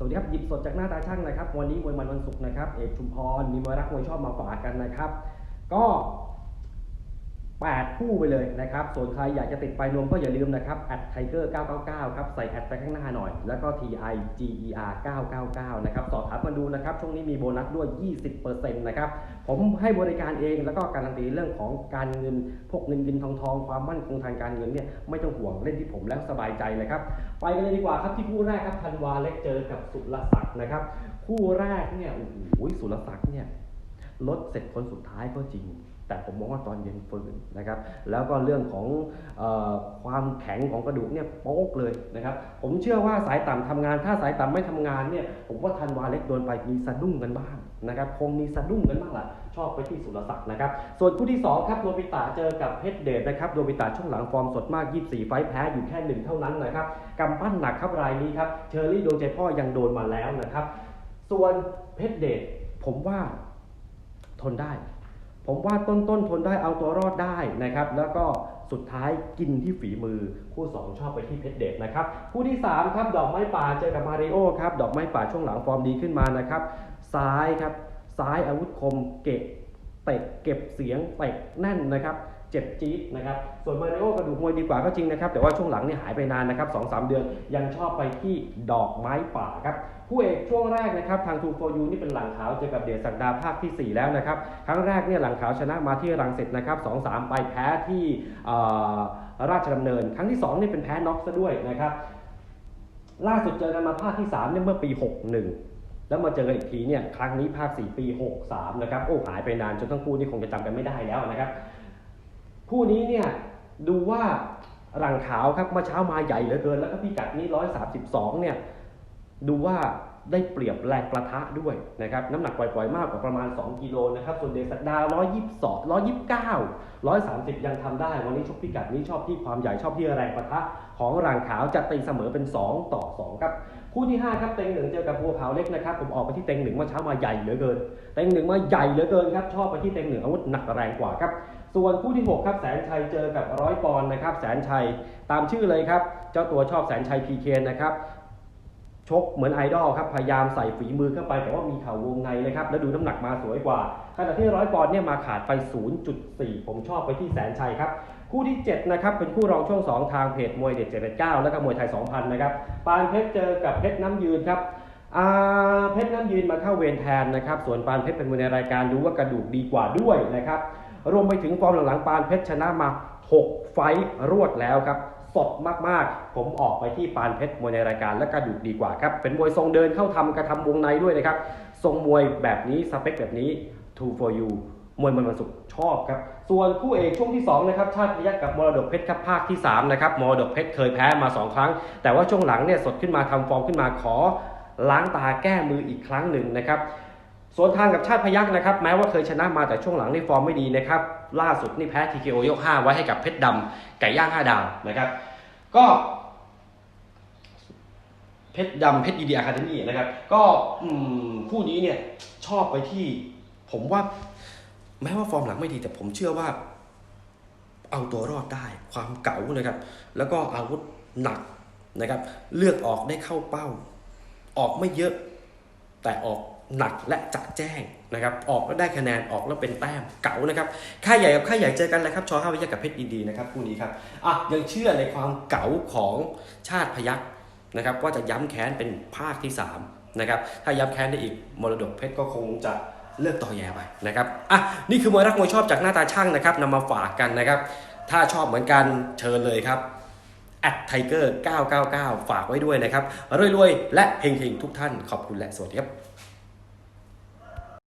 สวัสดีครับหยิบสดจากหน้าตาช่างนะครับ วันนี้มวยมันวันศุกร์นะครับเอกชุมพรมีมวยรักมวยชอบมาฝากกันนะครับ ก็ 8 คู่ไปเลยนะครับ ส่วนใครอยากจะติดไปรวมก็อย่าลืมนะครับแอดไทเกอร์999ครับ ใส่แอดไปข้างหน้าหน่อย แล้วก็ TI GER 999นะครับ สอบถามมาดูนะครับ ช่วงนี้มีโบนัสด้วย 20%นะครับ ผมให้บริการเองแล้วก็การันตีเรื่องของการเงิน พวกเงินเงินทองทองความมั่นคงทางการเงินเนี่ยไม่ต้องห่วงเล่นที่ผมแล้วสบายใจนะครับ ไปกันเลยดีกว่าครับที่คู่แรกครับธันวาเล็กเจอกับสุรศักดิ์นะครับ คู่แรกเนี่ย โอ้โห สุรศักดิ์เนี่ย ลดเสร็จคนสุดท้ายก็จริง แต่ผมมองว่าตอนเย็นฟื้นนะครับ แล้วก็เรื่องของออความแข็งของกระดูกเนี่ยโป๊กเลยนะครับ ผมเชื่อว่าสายต่ำทำงาน ถ้าสายต่ำไม่ทำงานเนี่ย ผมว่าธันวาเล็กโดนไปมีสะดุ้งกันบ้างนะครับคงมีสะดุ้งกันบ้างล่ะชอบไปที่สุรศักดิ์นะครับ ส่วนคู่ที่ 2 ครับโรบิตะเจอกับเพชรเดชนะครับโรบิตะช่วงหลังฟอร์มสดมาก 24 ไฟแพ้อยู่แค่หนึ่งเท่านั้นนะครับกำปั้นหนักครับรายนี้ครับเชอรี่ดวงใจพ่อยังโดนมาแล้วนะครับ ส่วนเพชรเดชผมว่า ทนได้ ผมว่าต้นต้นๆทนได้เอาตัวรอดได้นะครับ แล้วก็สุดท้ายกินที่ฝีมือคู่ 2 ชอบไปที่เพชรเดชนะครับ คู่ที่ 3 ครับ ดอกไม้ป่าเจอกับมาริโอครับ ดอกไม้ป่าช่วงหลังฟอร์มดีขึ้นมานะครับ ซ้ายครับ ซ้ายอาวุธคมเก็บเตะเก็บเสียงเตะแน่นนะครับ เจ็บจี๊ดนะครับ ส่วนมาริโอกระดูกมวยดีกว่าก็จริงนะครับ แต่ว่าช่วงหลังเนี่ยหายไปนานนะครับสองสามเดือน ยังชอบไปที่ดอกไม้ป่าครับผู้เอกช่วงแรกนะครับทางทูโฟยูนี่เป็นหลังขาวเจอกับเดชศักดาภาคทีสี่ 4 แล้วนะครับ ครั้งแรกเนี่ยหลังขาวชนะมาที่รังสิตนะครับสองสามไปแพ้ที่ราชดำเนิน ครั้งที่2นี่เป็นแพ้น็อกซะด้วยนะครับ ล่าสุดเจอกันมาภาคที่3เนี่ยเมื่อปี 61แล้วมาเจอกันอีกทีเนี่ยครั้งนี้ภาค 4 ปี 63 นะครับ โอ้หายไปนานจนทั้งคู่นี่คงจะจำกันไม่ได้แล้วนะครับ คู่นี้เนี่ยดูว่าหลังขาวครับเมื่อเช้ามาใหญ่เหลือเกิน แล้วก็พิกัดนี้132เนี่ยดูว่าได้เปรียบแรงประทะด้วยนะครับน้ำหนักปล่อย ๆ มากกว่าประมาณ 2 กิโลนะครับ ส่วนเดชศักดา122 129 130 ยังทำได้ วันนี้ชกพิกัดนี้ชอบที่ความใหญ่ชอบที่แรงประทะ ของหลังขาวจะตีเสมอเป็น 2 ต่อ 2 ครับ คู่ที่ 5 ครับ เต็งหนึ่งเจอกับบัวขาวเล็กนะครับ ผมออกไปที่เต็งหนึ่งเมื่อเช้ามาใหญ่เหลือเกิน เต็งหนึ่งมาใหญ่เหลือเกินครับชอบไปที่เต็งหนึ่งอาวุธหนักแรงกว่าครับ ส่วนคู่ที่ 6 ครับแสนชัยเจอกับร้อยปอนด์นะครับ แสนชัยตามชื่อเลยครับ เจ้าตัวชอบแสนชัยพีเคนะครับชกเหมือนไอดอลครับ พยายามใส่ฝีมือเข้าไป แต่ว่ามีเข่าวงในนะครับ แล้วดูน้ำหนักมาสวยกว่า ขณะที่ร้อยปอนด์เนี่ยมาขาดไป 0.4 ผมชอบไปที่แสนชัยครับ คู่ที่ 7 นะครับ เป็นคู่รองช่วง 2 ทางเพจมวยเด็ด789 แล้วก็มวยไทย 2,000 นะครับ ปานเพชรเจอกับเพชรน้ำยืนครับอาเพชรน้ำยืนมาเข้าเวรแทนนะครับ ส่วนปานเพชรเป็นมวยในรายการดูว่ากระดูกดีกว่าด้วยนะครับ รวมไปถึงฟอร์มหลังๆปานเพชรชนะมา 6 ไฟรวดแล้วครับสดมากๆ ผมออกไปที่ปานเพชรมวยในรายการและกระดูกดีกว่าครับ เป็นมวยทรงเดินเข้าทำกระทำวงในด้วยนะครับ ทรงมวยแบบนี้สเปคแบบนี้ two for you มวยมันวันศุกร์ชอบครับ ส่วนคู่เอกช่วงที่2นะครับชาติพยักกับมรดกเพชรครับภาคที่3นะครับมรดกเพชรเคยแพ้มา 2 ครั้ง แต่ว่าช่วงหลังเนี่ยสดขึ้นมาทำฟอร์มขึ้นมาขอล้างตาแก้มืออีกครั้งหนึ่งนะครับ ส่วนทางกับชาติพยักนะครับ แม้ว่าเคยชนะมาแต่ช่วงหลังนี่ฟอร์มไม่ดีนะครับ ล่าสุดนี่แพ้ TKO ยก 5 ไว้ให้กับเพชรดำไก่ย่าง5ดาวนะครับ ก็เพชรดำเพชรดีดีอะคาเดมี่นะครับ ก็คู่นี้เนี่ยชอบไปที่ ผมว่า แม้ว่าฟอร์มหลังไม่ดีแต่ผมเชื่อว่า เอาตัวรอดได้ ความเก๋านะครับ แล้วก็อาวุธหนักนะครับ เลือกออกได้เข้าเป้า ออกไม่เยอะ แต่ออก หนักและจัดแจ้งนะครับออกแล้วได้คะแนนออกแล้วเป็นแต้มเก๋านะครับค่ายใหญ่กับค่ายใหญ่เจอกันเลยครับชอห้าวิทยากับเพชรดีดีนะครับคู่นี้ครับอะยังเชื่อในความเก๋าของชาติพยักนะครับว่าจะย้ำแค้นเป็นภาคที่3นะครับถ้าย้ำแค้นได้อีกมรดกเพชรก็คงจะเลิกต่อแย่ไปนะครับอะนี่คือมวยรักมวยชอบจากหน้าตาช่างนะครับนำมาฝากกันนะครับ ถ้าชอบเหมือนกันเชิญเลยครับแอดไทเกอร์999 ฝากไว้ด้วยนะครับรวยๆ และเฮงๆ ทุกท่านขอบคุณและสวัสดีครับ